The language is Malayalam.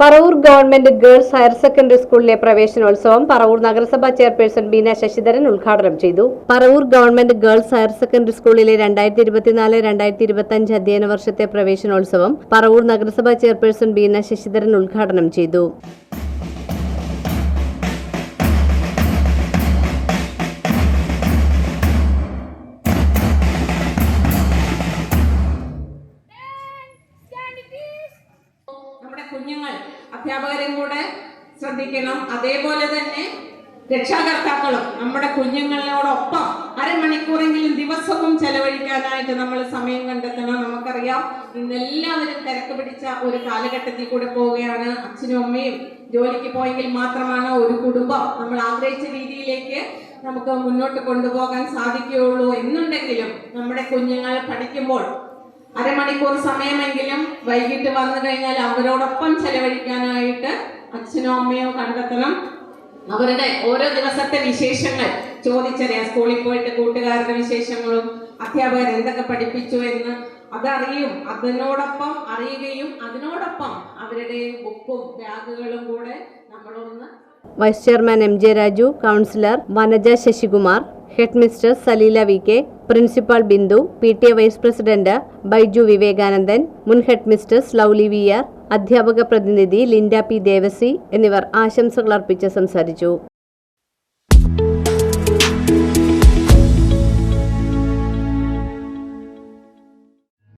Paravur government girls higher secondary സ്കൂളിലെ പ്രവേശനോത്സവം പറവൂർ നഗരസഭാ ചെയർപേഴ്സൺ ബീന ശശിധരൻ ഉദ്ഘാടനം ചെയ്തു. Paravur government girls higher secondary സ്കൂളിലെ രണ്ടായിരത്തി ഇരുപത്തിനാല് രണ്ടായിരത്തി ഇരുപത്തിയഞ്ച് അധ്യയന വർഷത്തെ പ്രവേശനോത്സവം പറവൂർ നഗരസഭാ ചെയർപേഴ്സൺ ബീന ശശിധരൻ ഉദ്ഘാടനം ചെയ്തു. കുഞ്ഞുങ്ങൾ അധ്യാപകരും കൂടെ ശ്രദ്ധിക്കണം. അതേപോലെ തന്നെ രക്ഷാകർത്താക്കളും നമ്മുടെ കുഞ്ഞുങ്ങളോടൊപ്പം അരമണിക്കൂറെങ്കിലും ദിവസവും ചെലവഴിക്കാനായിട്ട് നമ്മൾ സമയം കണ്ടെത്തണം. നമുക്കറിയാം ഇന്ന് എല്ലാവരും തിരക്ക് പിടിച്ച ഒരു കാലഘട്ടത്തിൽ കൂടെ പോവുകയാണ്. അച്ഛനും അമ്മയും ജോലിക്ക് പോയെങ്കിൽ മാത്രമാണ് ഒരു കുടുംബം. നമ്മൾ ആഗ്രഹിച്ച രീതിയിലേക്ക് നമുക്ക് മുന്നോട്ട് കൊണ്ടുപോകാൻ സാധിക്കുകയുള്ളൂ. എന്നുണ്ടെങ്കിലും നമ്മുടെ കുഞ്ഞുങ്ങൾ പഠിക്കുമ്പോൾ അരമണിക്കൂർ സമയമെങ്കിലും വൈകിട്ട് വന്നു കഴിഞ്ഞാൽ അവരോടൊപ്പം ചെലവഴിക്കാനായിട്ട് അച്ഛനോ അമ്മയോ കണ്ടെത്തണം. അവരുടെ ഓരോ ദിവസത്തെ വിശേഷങ്ങൾ ചോദിച്ചറിയാം സ്കൂളിൽ പോയിട്ട് കൂട്ടുകാരുടെ വിശേഷങ്ങളും അധ്യാപകർ എന്തൊക്കെ പഠിപ്പിച്ചു എന്ന് അതറിയും. അതിനോടൊപ്പം അറിയുകയും അതിനോടൊപ്പം അവരുടെ ബുക്കും ബാഗുകളും കൂടെ നമ്മളൊന്ന് vice chairman M J Raju councillor Vanaja Sasikumar headmistress Saleela V K principal Bindu P T A vice president Baiju Vivekanandan മുൻ ഹെഡ് ലൗലി വി ആർ അധ്യാപക പ്രതിനിധി ലിൻഡ പി ദേവസി എന്നിവർ ആശംസകൾ അർപ്പിച്ച് സംസാരിച്ചു.